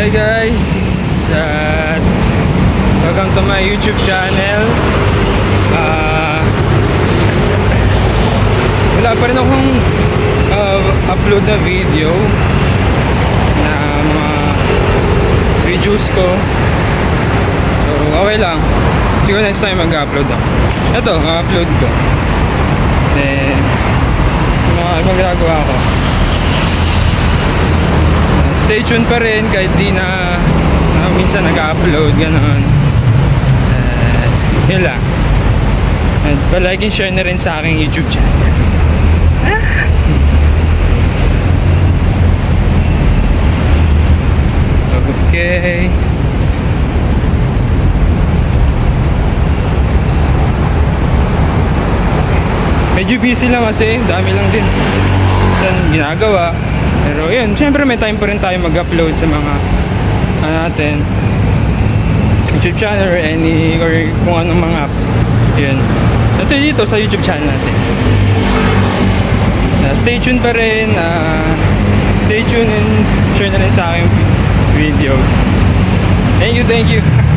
Hi guys! At welcome to my YouTube channel. Ah, wala pa rin akong ah, upload na video na mga videos ko. So, okay lang. Siguro next time mag-upload ako. Ito, upload ko. Then, mga magagawa ko. Stay tuned pa rin kahit di na, na minsan nag-upload, gano'n. Uh, yun lang. Palike and share na rin sa aking YouTube channel. Okay. Medyo busy lang kasi, dami lang din. Yan, ginagawa. Pero yun, syempre may time pa rin tayo mag-upload sa mga ano natin YouTube channel or any or kung anong mga app. Yun. Ito dito sa YouTube channel natin. Uh, stay tuned pa rin. Uh, stay tuned and share na rin sa aking video. Thank you, thank you.